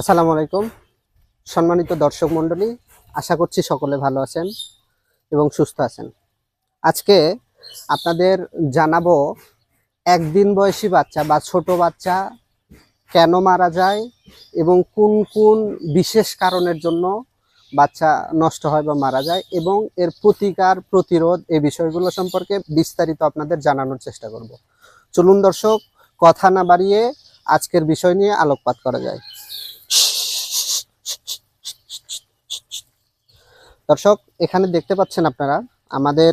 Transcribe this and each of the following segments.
আসসালামু আলাইকুম। সম্মানিত দর্শক মণ্ডলী, আশা করছি সকলে ভালো আছেন এবং সুস্থ আছেন। আজকে আপনাদের জানাব, একদিন বয়সী বাচ্চা বা ছোট বাচ্চা কেন মারা যায় এবং কোন কোন বিশেষ কারণের জন্য বাচ্চা নষ্ট হয় বা মারা যায় এবং এর প্রতিকার, প্রতিরোধ এই বিষয়গুলো সম্পর্কে বিস্তারিত আপনাদের জানানোর চেষ্টা করব। চলুন দর্শক, কথা না বাড়িয়ে আজকের বিষয় নিয়ে আলোকপাত করা যায়। দর্শক, এখানে দেখতে পাচ্ছেন আপনারা, আমাদের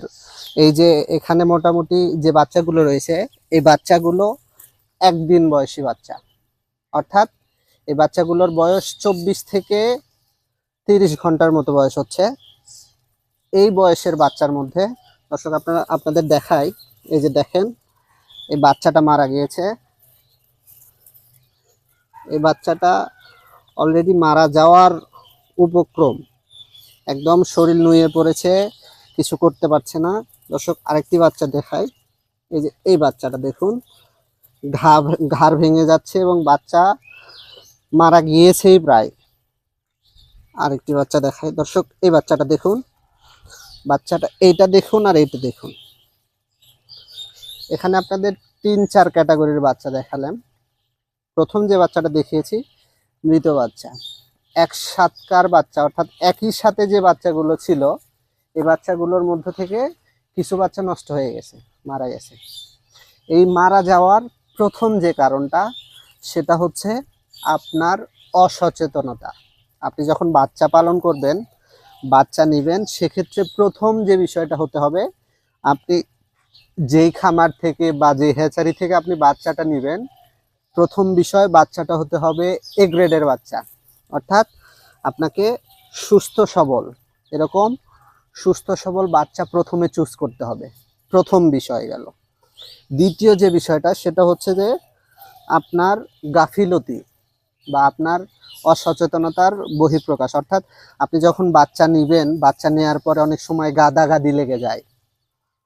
এই যে এখানে মোটামুটি যে বাচ্চাগুলো রয়েছে, এই বাচ্চাগুলো একদিন বয়সী বাচ্চা। অর্থাৎ এই বাচ্চাগুলোর বয়স চব্বিশ থেকে তিরিশ ঘণ্টার মতো বয়স হচ্ছে। এই বয়সের বাচ্চার মধ্যে, দর্শক, আপনারা, আপনাদের দেখাই, এই যে দেখেন, এই বাচ্চাটা মারা গিয়েছে। এই বাচ্চাটা অলরেডি মারা যাওয়ার উপক্রম। একদম শরীর নুয়ে পড়েছে, কিছু করতে পারছে না। দর্শক, আরেকটি বাচ্চা দেখায় এই যে, এই বাচ্চাটা দেখুন ঘা ঘাড় ভেঙে যাচ্ছে এবং বাচ্চা মারা গিয়েছেই প্রায়। আরেকটি বাচ্চা দেখায় দর্শক, এই বাচ্চাটা দেখুন, বাচ্চাটা এইটা দেখুন আর এইটা দেখুন। এখানে আপনাদের তিন, চার ক্যাটাগরির বাচ্চা দেখালাম। প্রথম যে বাচ্চাটা দেখিয়েছি, মৃত বাচ্চা। এক সাতকার বাচ্চা, অর্থাৎ একই সাথে যে বাচ্চাগুলো ছিল, এই বাচ্চাগুলোর মধ্য থেকে কিছু বাচ্চা নষ্ট হয়ে গেছে, মারা গেছে। এই মারা যাওয়ার প্রথম যে কারণটা, সেটা হচ্ছে আপনার অসচেতনতা। আপনি যখন বাচ্চা পালন করবেন, বাচ্চা নেবেন, সেক্ষেত্রে প্রথম যে বিষয়টা হতে হবে, আপনি যেই খামার থেকে বা যে হ্যাচারি থেকে আপনি বাচ্চাটা নেবেন, প্রথম বিষয় বাচ্চাটা হতে হবে এ গ্রেডের বাচ্চা। অর্থাৎ আপনাকে সুস্থ সবল, এরকম সুস্থ সবল বাচ্চা প্রথমে চুজ করতে হবে। প্রথম বিষয় গেল। দ্বিতীয় যে বিষয়টা, সেটা হচ্ছে যে আপনার গাফিলতি বা আপনার অসচেতনতার বহিঃপ্রকাশ। অর্থাৎ আপনি যখন বাচ্চা নিবেন, বাচ্চা নেওয়ার পরে অনেক সময় গাদাগাদি লেগে যায়।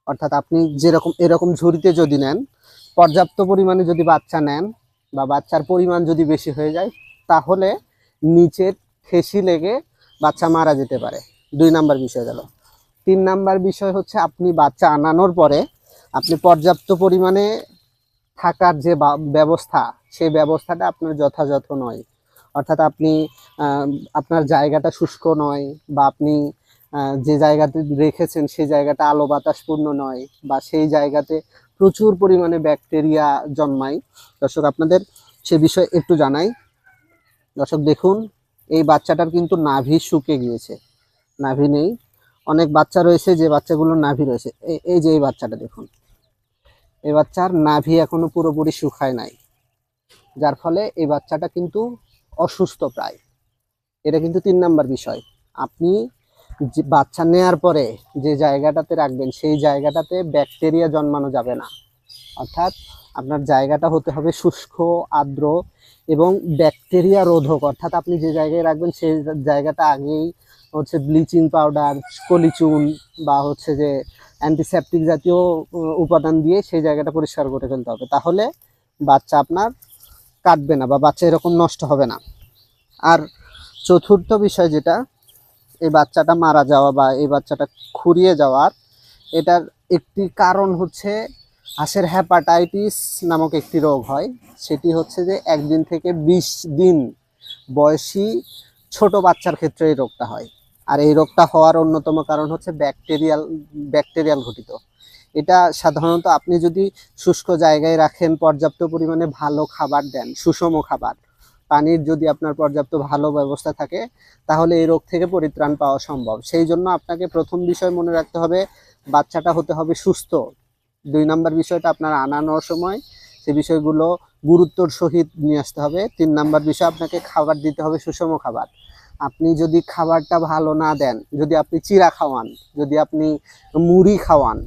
অর্থাৎ আপনি যেরকম, এরকম ঝুড়িতে যদি নেন, পর্যাপ্ত পরিমাণে যদি বাচ্চা নেন বা বাচ্চার পরিমাণ যদি বেশি হয়ে যায়, তাহলে নিচের ঠেসি লেগে বাচ্চা মারা যেতে পারে। দুই নাম্বার বিষয় গেল। তিন নাম্বার বিষয় হচ্ছে আপনি বাচ্চা আনানোর পরে আপনি পর্যাপ্ত পরিমাণে থাকার যে ব্যবস্থা, সেই ব্যবস্থাটা আপনার যথাযথ নয়। অর্থাৎ আপনি আপনার জায়গাটা শুষ্ক নয় বা আপনি যে জায়গাতে রেখেছেন সেই জায়গাটা আলো বাতাসপূর্ণ নয় বা সেই জায়গাতে প্রচুর পরিমাণে ব্যাকটেরিয়া জন্মায়। দর্শক, আপনাদের সে বিষয়ে একটু জানাই। দর্শক, দেখুন, এই বাচ্চাটার কিন্তু নাভি শুকে গিয়েছে। নাভি নেই। অনেক বাচ্চা রয়েছে যে বাচ্চাগুলোর নাভি রয়েছে। এই- যে এই বাচ্চাটা, দেখুন। এই বাচ্চার নাভি এখনও পুরোপুরি শুকায় নাই। যার ফলে এই বাচ্চাটা কিন্তু অসুস্থ প্রায়। এটা কিন্তু তিন নাম্বার বিষয়। আপনি যে বাচ্চা নেয়ার পরে যে জায়গাটাতে রাখবেন, সেই জায়গাটাতে ব্যাকটেরিয়া জন্মানো যাবে না। অর্থাৎ আপনার জায়গাটা হতে হবে শুষ্ক, আর্দ্র ব্যাকটেরিয়া রোধক, অর্থাৎ আপনি যে জায়গায় রাখবেন সেই জায়গাটা আগেই হচ্ছে ব্লিচিং পাউডার কলিচুন বা হচ্ছে যে অ্যান্টিসেপটিক জাতীয় উপাদান দিয়ে সেই জায়গাটা পরিষ্কার করে ফেলতে হবে। তাহলে বাচ্চা আপনার কাটবে না বা বাচ্চা এরকম নষ্ট হবে না। আর চতুর্থ বিষয় যেটা, এই বাচ্চাটা মারা যাওয়া বা এই বাচ্চাটা খুঁড়িয়ে যাওয়ার, এটার একটি কারণ হচ্ছে হাঁসের হ্যাপাটাইটিস নামক একটি রোগ হয়। সেটি হচ্ছে যে একদিন থেকে বিশ দিন বয়সী ছোট বাচ্চার ক্ষেত্রে এই রোগটা হয়। আর এই রোগটা হওয়ার অন্যতম কারণ হচ্ছে ব্যাকটেরিয়াল ব্যাকটেরিয়াল ঘটিত। এটা সাধারণত আপনি যদি শুষ্ক জায়গায় রাখেন, পর্যাপ্ত পরিমাণে ভালো খাবার দেন, সুষম খাবার, পানির যদি আপনার পর্যাপ্ত ভালো ব্যবস্থা থাকে, তাহলে এই রোগ থেকে পরিত্রাণ পাওয়া সম্ভব। সেই জন্য আপনাকে প্রথম বিষয় মনে রাখতে হবে, বাচ্চাটা হতে হবে সুস্থ। দুই নাম্বার বিষয়টা আপনার আনানোর সময় সে বিষয়গুলো গুরুত্বর সহিত নিয়ে আসতে হবে। তিন নাম্বার বিষয়, আপনাকে খাবার দিতে হবে সুষম খাবার। আপনি যদি খাবারটা ভালো না দেন, যদি আপনি চিরা খাওয়ান, যদি আপনি মুড়ি খাওয়ান,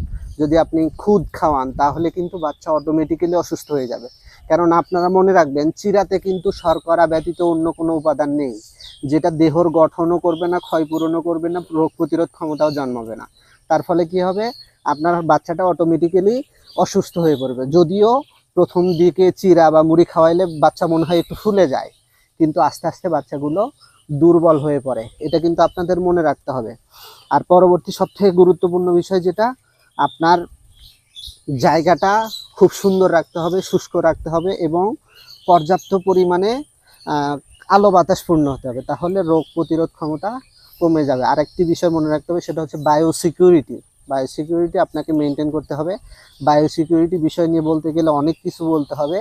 যদি আপনি খুদ খাওয়ান, তাহলে কিন্তু বাচ্চা অটোমেটিক্যালি অসুস্থ হয়ে যাবে। কারণ আপনারা মনে রাখবেন চিরাতে কিন্তু শর্করা ব্যতীত অন্য কোনো উপাদান নেই। যেটা দেহর গঠনও করবে না ক্ষয়পূরণও করবে না, রোগ প্রতিরোধ ক্ষমতাও জন্মাবে না। তার ফলে কি হবে? আপনার বাচ্চাটা অটোমেটিক্যালি অসুস্থ হয়ে পড়বে। যদিও প্রথম দিকে চিরা বা মুড়ি খাওয়াইলে বাচ্চা মনে হয় একটু ফুলে যায়, কিন্তু আস্তে আস্তে বাচ্চাগুলো দুর্বল হয়ে পড়ে। এটা কিন্তু আপনাদের মনে রাখতে হবে। আর পরবর্তী সবথেকে গুরুত্বপূর্ণ বিষয় যেটা, আপনার জায়গাটা খুব সুন্দর রাখতে হবে, শুষ্ক রাখতে হবে এবং পর্যাপ্ত পরিমাণে আলো বাতাসপূর্ণ হতে হবে। তাহলে রোগ প্রতিরোধ ক্ষমতা কমে যাবে। আর একটি বিষয় মনে রাখতে হবে, সেটা হচ্ছে বায়ো সিকিউরিটি বায়ো সিকিউরিটি আপনাকে মেনটেন করতে হবে। বায়ো সিকিউরিটি বিষয় নিয়ে বলতে গেলে অনেক কিছু বলতে হবে।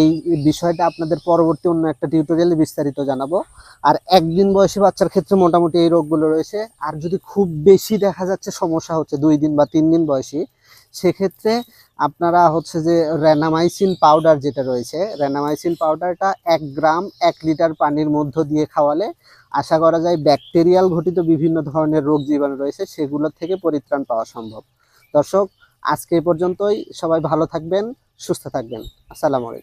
এই বিষয়টা আপনাদের পরবর্তী অন্য একটা টিউটোরিয়ালে বিস্তারিত জানাব। আর একদিন বয়সী বাচ্চার ক্ষেত্রে মোটামুটি এই রোগগুলো রয়েছে। আর যদি খুব বেশি দেখা যাচ্ছে, সমস্যা হচ্ছে দুই দিন বা তিন দিন বয়সী সেক্ষেত্রে আপনারা হচ্ছে যে র্যানামাইসিন পাউডার যেটা রয়েছে র্যানামাইসিন পাউডারটা এক গ্রাম, এক লিটার পানির মধ্য দিয়ে খাওয়ালে আশা করা যায় ব্যাকটেরিয়াল ঘটিত বিভিন্ন ধরনের রোগ জীবাণু রয়েছে, সেগুলো থেকে পরিত্রাণ পাওয়া সম্ভব। দর্শক, আজকে এই পর্যন্তই। সবাই ভালো থাকবেন, সুস্থ থাকবেন। আসসালামু আলাইকুম।